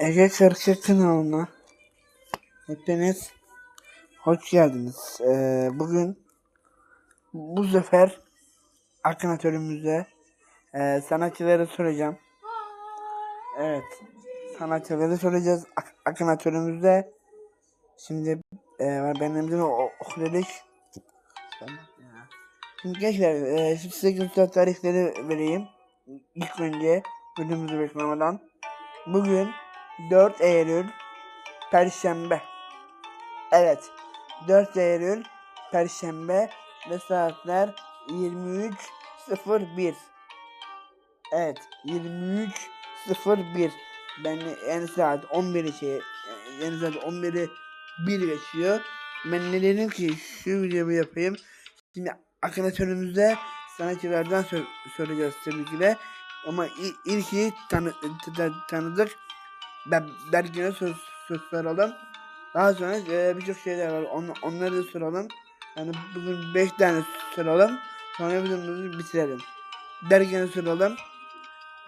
Ege Kırkı kanalına hepiniz hoş geldiniz. Ee, bugün bu sefer akınatörümüzde e, sanatçıları soracağım. Evet, sanatçıları soracağız ak- akınatörümüzde. Şimdi e, benim de okuduk. Şimdi gençler, e, size göster tarihleri vereyim. İlk önce bölümümüzü beklemeden. Bugün 4 Eylül Perşembe. Evet. 4 Eylül Perşembe ve saatler 23.01. Evet. 23.01. Ben en saat 11'i şey en saat 11'i 1 geçiyor. Ben ne dedim ki şu videomu yapayım. Şimdi akınatörümüzde sanatçılardan sor- soracağız tabii ki de. Ama il- ilki tanı tanıdık. Ben Bergen'e söz, söz soralım. Daha sonra e, birçok şeyler var. On, onları da soralım. Yani bugün 5 tane soralım. Sonra videomuzu bitirelim. Bergen'e soralım.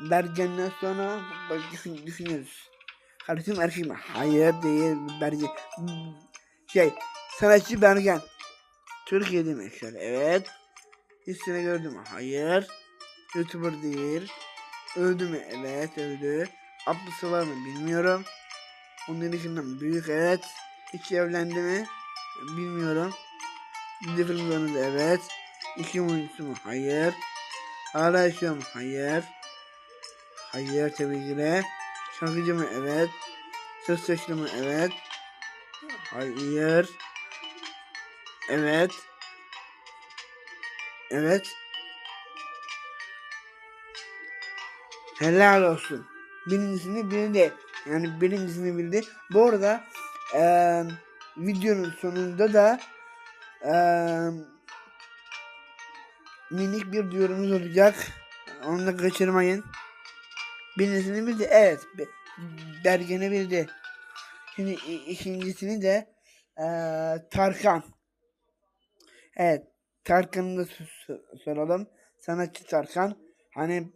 Bergen'den sonra düşün, düşünürüz. Kardeşim erkek mi? Hayır değil. Bergen. Şey, sanatçı Bergen. Türkiye'de mi? Şöyle evet. Üstüne gördüm? Hayır. Youtuber değil. Öldü mü? Evet öldü. Ablısı var mı? Bilmiyorum. Onun dışında büyük evet. Hiç evlendi mi? Bilmiyorum. Bir film oynadı evet. İki oyuncusu mu? Hayır. Hala yaşıyor mu? Hayır. Hayır tabii ki de. Şarkıcı mı? Evet. Söz seçti mi? Evet. Hayır. Evet. Evet. Helal olsun. Birincisini bildi. Yani birincisini bildi. Bu arada eee, videonun sonunda da eee, minik bir duyurumuz olacak. Onu da kaçırmayın. Birincisini bildi. Evet. Be- Bergen'i bildi. Şimdi ikincisini de eee, Tarkan. Evet. Tarkan'ı da soralım. Sanatçı Tarkan. Hani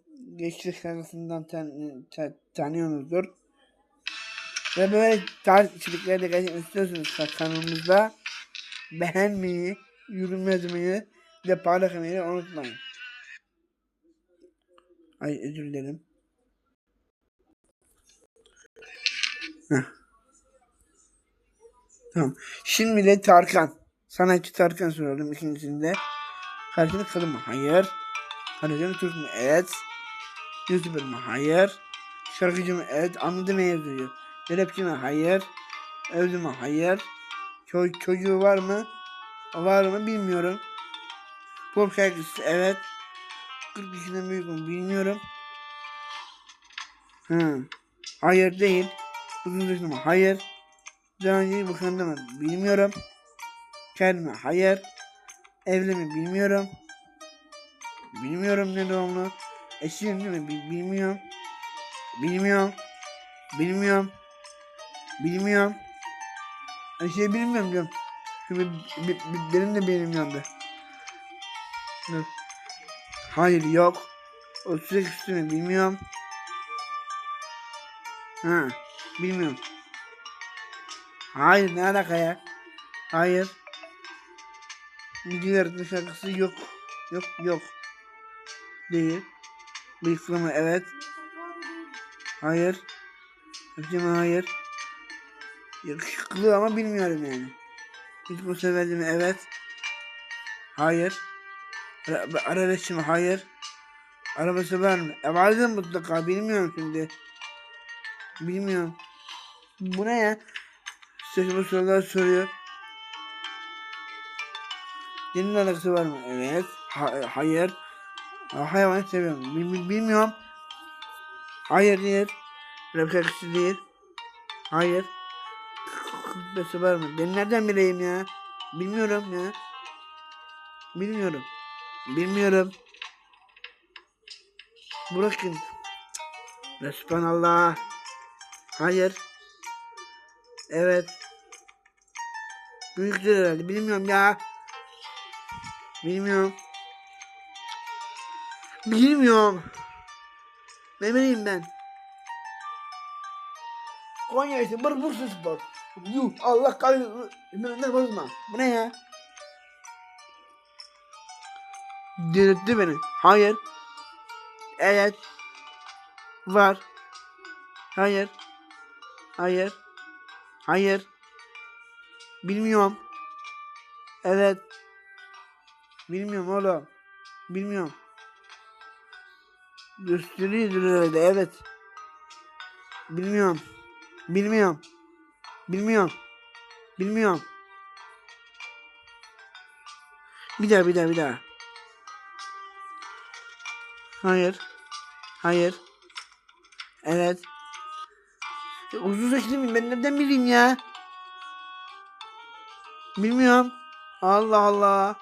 tan ta- tanıyorsunuzdur. Ve böyle tarz içerikleri de gerçekten istiyorsunuz ka- kanalımızda beğenmeyi, yorum yazmayı ve paylaşmayı unutmayın. Ay özür dilerim. Heh. Tamam. Şimdi de Tarkan. Sanatçı Tarkan soralım ikincisinde. Karşılığı kadın mı? Hayır. Karşılığı Türk mü? Evet. YouTuber mı? Hayır. Şarkıcı mı? Evet. Anladı ne yazıyor? Rapçi mi? Hayır. Öldü mü? Hayır. Ço- çocuğu var mı? Var mı? Bilmiyorum. Pop şarkıcısı? Evet. 40 yaşından büyük mü? Bilmiyorum. Hı. Hayır değil. Uzun saçlı mı? Hayır. Daha önce boşandı mı? Bilmiyorum. Kel mi? Hayır. Evli mi? Bilmiyorum. Bilmiyorum ne doğumlu. Eşi evli mi? Bil- bilmiyorum. Bilmiyorum. Bilmiyorum. Bilmiyorum. Her şeyi bilmiyorum diyorum. Bi- benim de yandı. Dur. Hayır yok. O sürekli üstüne bilmiyorum. Ha, bilmiyorum. Hayır ne alaka ya? Hayır. Bilgi öğretme şarkısı yok. Yok yok. Değil. Bıyıklı mı? Evet. Hayır. Mü? Hayır. Yakışıklı ama bilmiyorum yani. Hiç bu severdi mi? Evet. Hayır. Ara arabesk mi? Hayır. Arabası var mı? E vardı mutlaka. Bilmiyorum şimdi. Bilmiyorum. Bu ne ya? Saçma sorular soruyor. Senin alakası var mı? Evet. Ha- hayır. Ha, hayvan seviyorum. Bil- bil- bilmiyorum. Hayır değil. Şarkısı değil. Hayır. Kıbrısı var mı? Ben nereden bileyim ya? Bilmiyorum ya. Bilmiyorum. Bilmiyorum. Bırakın. Respanallah. Hayır. Evet. Büyüktür herhalde. Bilmiyorum ya. Bilmiyorum. Bilmiyorum. Ne bileyim ben. Konya işte Bur Bursa Spor. Yuh Allah kahretsin. Ümründen bozma. Bu ne ya? Delirtti beni. Hayır. Evet. Var. Hayır. Hayır. Hayır. Bilmiyorum. Evet. Bilmiyorum oğlum. Bilmiyorum. Gösteriyor öyle evet. Bilmiyorum. Bilmiyorum. Bilmiyorum. Bilmiyorum. Bir daha bir daha bir daha. Hayır. Hayır. Evet. Ya uzun saçlı mıyım? Ben nereden bileyim ya? Bilmiyorum. Allah Allah.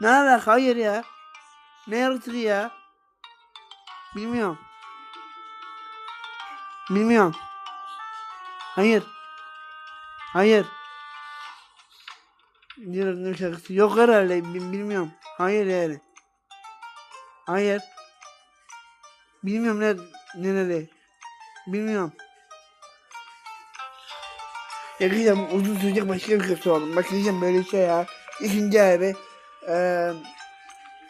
Ne alaka? Hayır ya. Ne yaratığı ya? Bilmiyorum. Bilmiyorum. Hayır. Hayır. Diyorum şarkısı yok herhalde bil- bilmiyorum. Hayır yani. Hayır. Bilmiyorum ne nerede. Bilmiyorum. Yakacağım uzun sürecek başka bir kötü oldum. Bak diyeceğim böyle şey ya. İkinci abi. Eee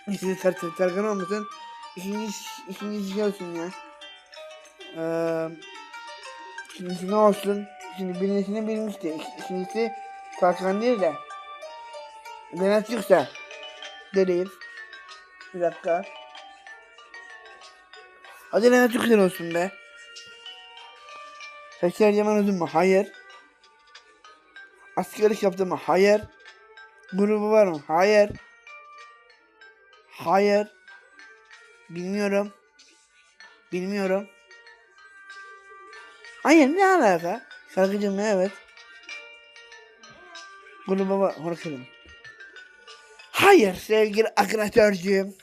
İkinci tar tar tarkan olmasın. İkinci ikinci şey ya. Eee ikincisi ne olsun? Şimdi birincisini bilmişti. İk- İkincisi Tarkan değil de. Levent Yüksel. De değil. Bir dakika. Hadi Levent Yüksel olsun be. Saçlar yaman uzun mu? Hayır. Askerlik yaptım mı? Hayır. Grubu var mı? Hayır. Hayır. Bilmiyorum. Bilmiyorum. Hayır ne alaka? Şarkıcı mı? Evet. Gruba var. Bakalım. Hayır sevgili akratörcüğüm.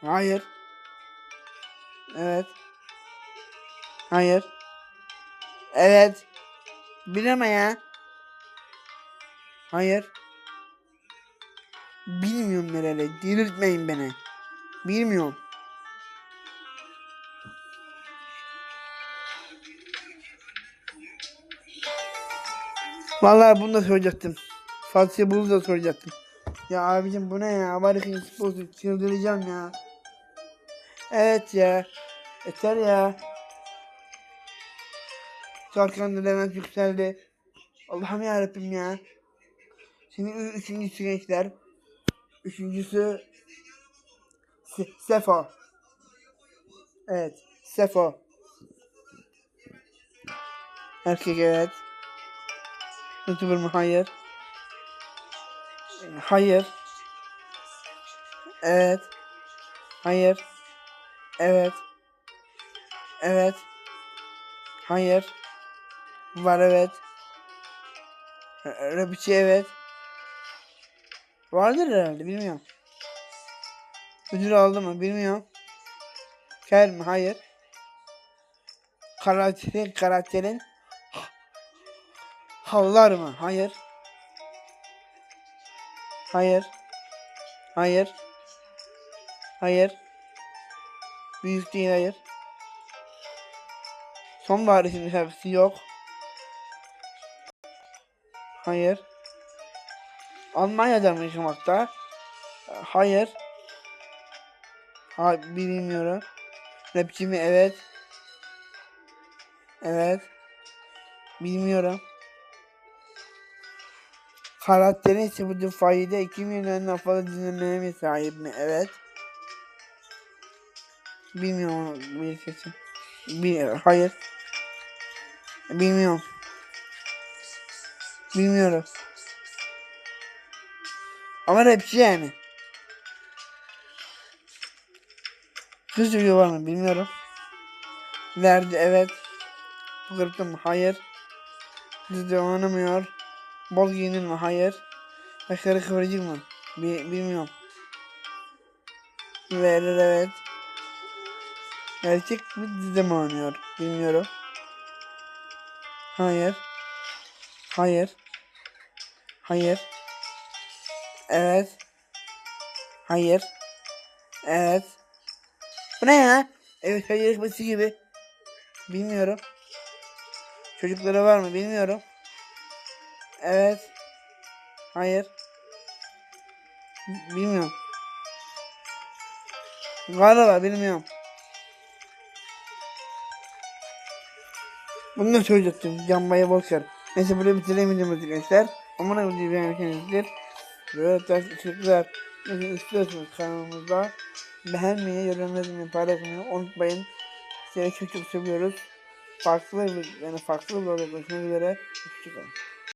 Hayır. Evet. Hayır. Evet. Bileme ya. Hayır. Bilmiyorum nereli. Delirtmeyin beni. Bilmiyorum. Vallahi bunu da soracaktım. Fatih Bulu da soracaktım. Ya abicim bu ne ya? Amerikan sporcu çıldıracağım ya. Evet ya. Yeter ya. Tarkan Levent yükseldi. Allah'ım yarabbim ya. Şimdi üçüncüsü gençler. Üçüncüsü Se Sefo. Evet. Sefo. Erkek evet. Youtuber mı? Hayır. Hayır. Evet. Hayır. Evet. Evet. Hayır. Var evet. Rapçi evet. Vardır herhalde bilmiyorum. Ödül aldı mı bilmiyorum. Kel mi? Hayır. Karakterin, karakterin havlar mı? Hayır. Hayır. Hayır. Hayır. Büyük değil hayır. Sonbahar isimli şarkısı yok. Hayır. Almanya'da mı yaşamakta? Hayır. Ha, bilmiyorum. Rapçi mi? Evet. Evet. Bilmiyorum. Karakterin sıfırcı fayda 2 milyondan fazla dinlemeye mi sahip mi? Evet. Bilmiyorum bir kesin. Bil hayır. Bilmiyorum. Bilmiyorum. Ama rapçi yani. Kız çocuğu var mı bilmiyorum. Nerede evet. Grupta mı? Hayır. Dizide oynamıyor. Bol giyinir mi? Hayır. Saçları kıvırcık mı? Bi bilmiyorum. Verir evet. Gerçek mi dizide mi oynuyor? Bilmiyorum. Hayır. Hayır. Hayır. Evet. Hayır. Evet. Bu ne ya? Evet hayır yarışması gibi. Bilmiyorum. Çocukları var mı? Bilmiyorum. Evet. Hayır. Bilmiyorum. Galiba bilmiyorum. Bunu da söyleyecektim. Canbayı boş ver. Neyse burada bitireyim videomuzu arkadaşlar. Umarım videoyu beğenmişsinizdir. Böyle tarz içerikler istiyorsanız kanalımızda beğenmeyi, yorum yazmayı, paylaşmayı unutmayın. Sizi çok çok seviyoruz. Farklı yani farklı bir görüşmek üzere. Hoşçakalın.